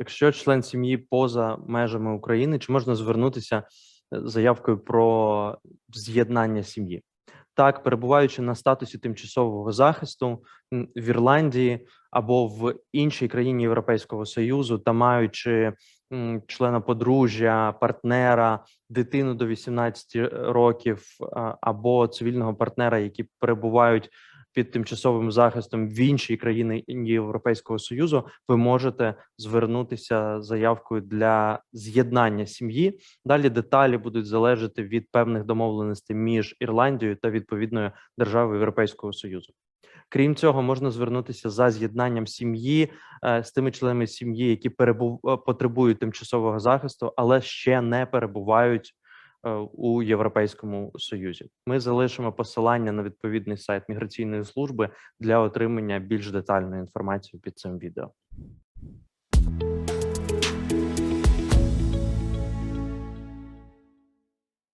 Якщо член сім'ї поза межами України, чи можна звернутися е, заявкою про з'єднання сім'ї? Так, перебуваючи на статусі тимчасового захисту в Ірландії або в іншій країні Європейського Союзу та маючи члена подружжя, партнера, дитину до 18 років або цивільного партнера, які перебувають під тимчасовим захистом в іншій країні Європейського Союзу, ви можете звернутися заявкою для з'єднання сім'ї. Далі деталі будуть залежати від певних домовленостей між Ірландією та відповідною державою Європейського Союзу. Крім цього, можна звернутися за з'єднанням сім'ї е, з тими членами сім'ї, які перебув е, потребують тимчасового захисту, але ще не перебувають у Європейському Союзі. Ми залишимо посилання на відповідний сайт міграційної служби для отримання більш детальної інформації під цим відео.